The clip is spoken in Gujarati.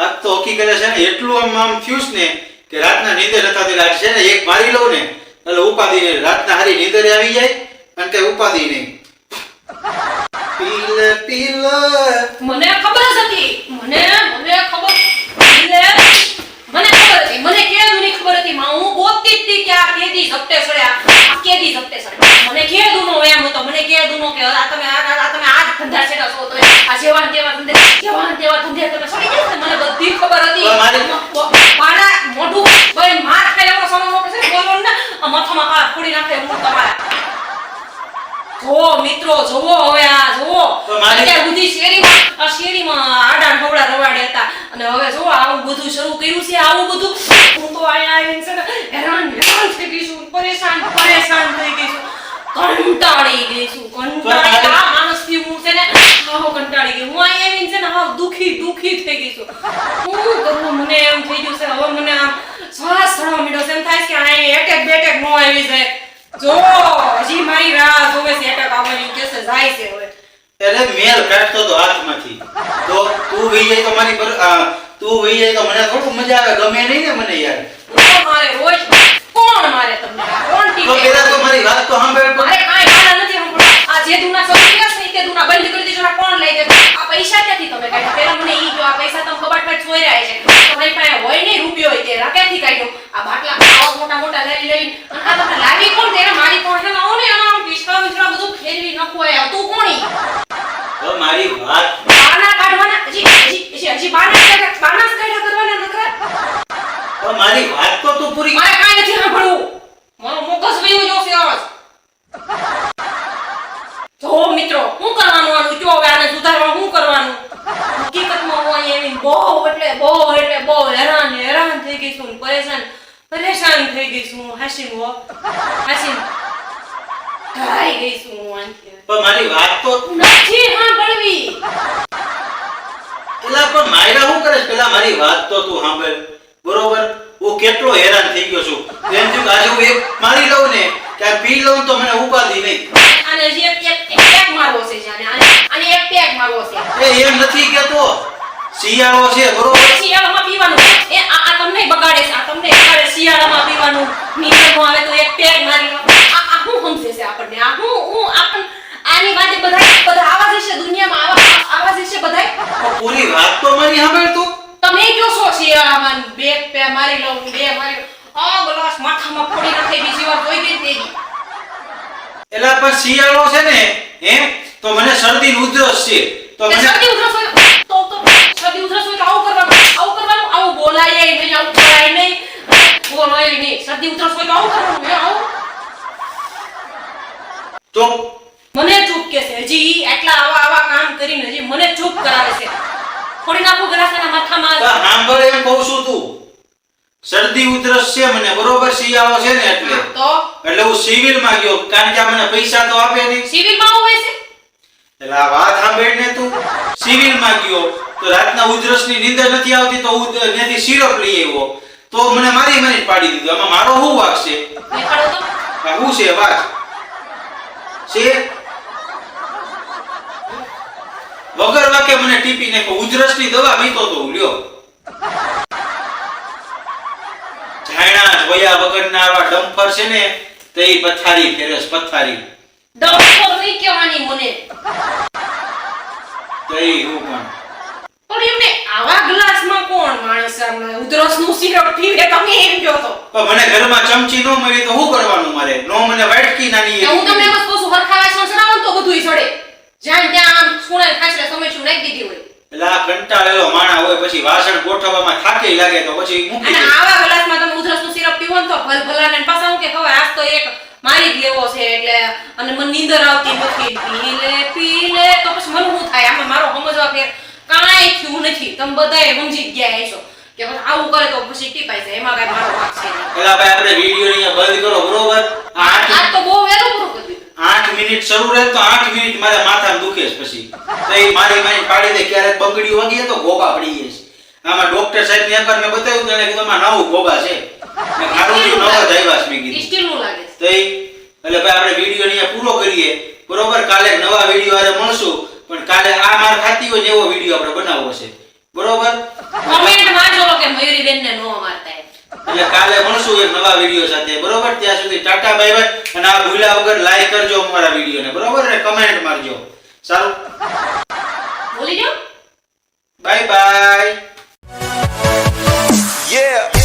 આજ તો હકીકતે છે ને, એટલું આમ આમ થયું ને કે રાતના નીંદર થતી આજ છે ને એક મારી લઉં ને, એટલે ઉપાધિ નહીં રાતના હારી નીંદર આવી જાય અને કઈ ઉપાધિ નહીં. પીલ પીલ. મને ખબર જ હતી, મને મને ખબર એટલે મને ખબર હતી, મને કેદુની ખબર હતી? માં, હું ગોતતી જ હતી કે આ કેદી ઝપટે સડ્યા આ કેદી ઝપટે સડ્યા મને કે દુનો એમ હતો, મને કે દુનો કે આ તમે આ તમે આ ધંધા છે છો, તો આ જેવા તેવા ધંધે જેવા તેવા ધંધે તમે સડી ગયા ને મને બધી ખબર હતી પણ મારી- મારા મોઢું ભાઈ માર ખાઈ એવો સમય મોટો છે ને બોલવાનું ને આ માથામાં કાળા ફોડી નાખે હું તમારા જો મિત્રો જોવો હવે આ જોવો તો મારી- અત્યાર સુધી શેરીમાં આ શેરીમાં આડા ને હવડા રવાડે હતા અને હવે જો આવું બધું શરૂ કર્યું છે, આવું બધું? હું તો અહીંયા આવીને છે હેરાન હેરાન થઈ ગઈ છું, પરેશાન પરેશાન થઈ ગઈ છું. કંટાળી ગઈ છું, કંટાળી આ માણસથી હું છે ને આહો કંટાળી ગઈ. હું અહીંયા આવીને છે ને હાવ દુખી દુખી થઈ ગઈ છું. હું કરું મને એમ થઈ ગયું છે. હવે મને આમ શ્વાસ ચડવા મીડો છે. એમ થાય છે કે આ એટેક બેટેક નો આવી જાય. જો, હજી મારી રાહ જોવે છે એટેક આવવાની કેસે જાય છે હવે. એટલે મેલ કાઢતો તો હાથમાંથી. તો તું વહી જાય તો મારી પર તું વહી જાય તો મને થોડું મજા આવે. ગમે નહીં ને મને યાર. મારે રોજ? કોણ મારે તમને? કોણ તો પેલા તો મારી વાત તો સાંભળ મારે કાંઈ ગાળા નથી સાંભળવા. આ જે દુના છોડી ગયા છે તે દુના બંધ કરી દેજો કોણ લઈ દે આ પૈસા ક્યાંથી તમે કાઢ્યા? પેલા મને ઈ જો આ પૈસા તમે કબાટમાં ચોઈ રહ્યા છે. તમારી પાસે હોય નહીં રૂપિયો હોય તે આ ક્યાંથી કાઢ્યો? આ બાટલા આવા મોટા મોટા લઈ લઈને. અને આ તમે લાવી કોણ તેને મારી કોણ આવો ને આમ વિસ્કા બધું ફેરવી નખો તું કોણી મારી વાત કાઢવાના? હજી હજી હજી હજી બાના બાના જ કરવાના નકરા મારી વાત તો તું પૂરી મારે કાંઈ નથી સાંભળવું. મારો મગજ વયું જોશે આજ. જો મિત્રો શું કરવાનું આનું? કયો હવે આને સુધારવા શું કરવાનું? હકીકતમાં હું અહીંયા આવીને બહુ એટલે બહુ એટલે બહુ હેરાન હેરાન થઈ ગઈ છું પરેશાન પરેશાન થઈ ગઈ છું હું હાસીન હો. ગઈ છું હું આનથી. પણ મારી વાત તો નથી હા પણ છે? પેલા મારી વાત તો તું સાંભળ. બરોબર? હું કેટલો હેરાન થઈ ગયો છું. એમ થયું આજે હું એક મારી લઉં ને કે પી લઉં તો મને ઉપાધી નહીં. હજી એક એક પેક મારવો છે જાને આને એક પેક મારવો છે. એ એમ નથી કેતો. શિયાળો છે બરોબર? શિયાળામાં પીવાનું. એ આ આ તમને બગાડે છે આ તમને બગાડે શિયાળામાં પીવાનું. નીચે આવે તો એક પેક મારી લો. આ આ શું સમજે છે આપણને આ હું હું આપણ આની વાતે બધા બધા આવા જ હશે દુનિયામાં આવા આવા જ હશે બધા તો પૂરી વાત તો મારી સાંભળ તું તમે કયો છો શિયાળામાં બે પે મારી લઉં બે મારી લઉં. આ ગ્લાસ માથામાં ફોડી નાખે બીજી વાર જોઈ ગઈ તેની એલા પણ શિયાળો છે ને એમ? તો મને શરદી ઉધરસ છે. તો મને શરદી ઉધરસ હોય તો તો શરદી ઉધરસ હોય તો આવું કરવાનું આવું કરવાનું આવું બોલાય નહીં આવું બોલાય નહીં. બોલાય નહીં શરદી ઉધરસ હોય તો આવું કરવાનું હે આવું. તો મને ચૂપ કે છે હજી એટલા આવા આવા કામ કરીને હજી મને ચૂપ કરાવે છે. થોડી નાખું ગ્રાસના માથામાં. સાંભળ એમ કહું છું તું. શરદી ઉધરસ છે મને બરોબર શિયાળો છે ને એટલે. તો? એટલે હું સિવિલમાં ગયો કારણ કે મને પૈસા તો આપે નહીં. સિવિલમાં હોય છે? એટલે આ વાત સાંભળ ને તું. સિવિલમાં ગયો તો રાતના ઉધરસની નીંદર નથી આવતી તો હું ત્યાંથી સિરપ લઈ આવ્યો. તો મને મારી મારી પાડી દીધું. આમાં મારો શું વાક છે? શું છે વાત? છે? વગર વાકે મને ટીપી નાખો ઉધરસની દવા મીતો તો હું લ્યો. જોયા વગરના આવા ડમ્પર છે ને તો એ પથારી ફેરસ પથારી. ડમ્પર નહીં કહેવાની મને. તો એ હું પણ. પણ એમને આવા ગ્લાસમાં કોણ માણસ આમ ઉધરસનું સિરપ પીવે તમે એમ કહો તો. પણ મને ઘરમાં ચમચી નો મળી તો શું કરવાનું મારે? નો મને વાટકી નાની હું તમને એમ કહું છું હરખાવા વાસણ સડાવો તો બધુંય સડે. જ્યાં ત્યાં આમ ખૂણે ખાસરે સમયસર નાખી દીધી હોય. આ કંટાળેલો માણા હોય પછી વાસણ ગોઠવવામાં થાકી લાગે તો પછી મૂકી દે આવા ગ્લાસમાં તમે ઉધરસનું સિરપ પીવો ને તો ભલ ભલાને ને પાછા હું કે ખબર આજ તો એક મારી જ છે એટલે અને મને નીંદર આવતી નથી. પી લે પી લે તો પછી મને શું થાય? આમાં મારો સમજવા ફેર કાંઈ થયું નથી. તમે બધાએ સમજી ગયા હશો. કે પછી આવું કરે તો પછી ટીપાય છે એમાં કાંઈ મારો વાંક છે નહીં. ભાઈ આપણે વીડિયો અહીંયા બંધ કરો બરોબર? આજ તો બહુ વેલો પૂરો કરી દીધું. આઠ મિનિટ શરૂ રહે તો આઠ મિનિટ મારા માથામાં દુખે છે પછી. તો એ મારી મારી પાડી દે ક્યારેક બગડી વાગીએ તો ગોબા પડી જાય છે. આમાં ડોક્ટર સાહેબ ને એકવાર મેં બતાવ્યું તો એને કીધું માં નવું ગોબા છે. મેં ખારું થયું નવા જ આવ્યા છે? મેં કીધું. તો એટલે ભાઈ આપણે વીડિયો અહીંયા પૂરો કરીએ. બરોબર કાલે નવા વીડિયો આરે મળશું પણ કાલે આ માર ખાતી હોય એવો વીડિયો આપણે બનાવવો છે. બરોબર? કમેન્ટ એટલે કાલે મળશું એક નવા વીડિયો સાથે. બરોબર? ત્યાં સુધી ટાટા બાય બાય. અને આ ભૂલ્યા વગર લાઈક કરજો અમારા વિડીયોને બરોબર? અને કમેન્ટ મારજો. સારું? બોલી જાઓ બાય બાય. Yeah.